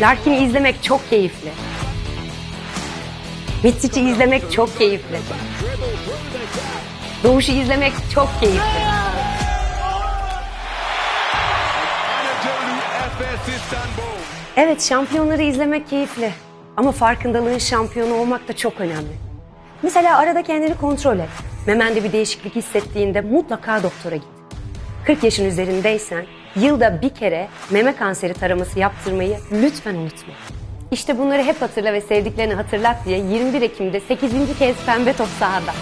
Larkin'i izlemek çok keyifli. Mitsic'i izlemek çok keyifli. Doğuş'u izlemek çok keyifli. Evet şampiyonları izlemek keyifli. Ama farkındalığın şampiyonu olmak da çok önemli. Mesela arada kendini kontrol et. Memende bir değişiklik hissettiğinde mutlaka doktora git. 40 yaşın üzerindeysen yılda bir kere meme kanseri taraması yaptırmayı lütfen unutma. İşte bunları hep hatırla ve sevdiklerini hatırlat diye 21 Ekim'de 8. kez Pembe Top sahada.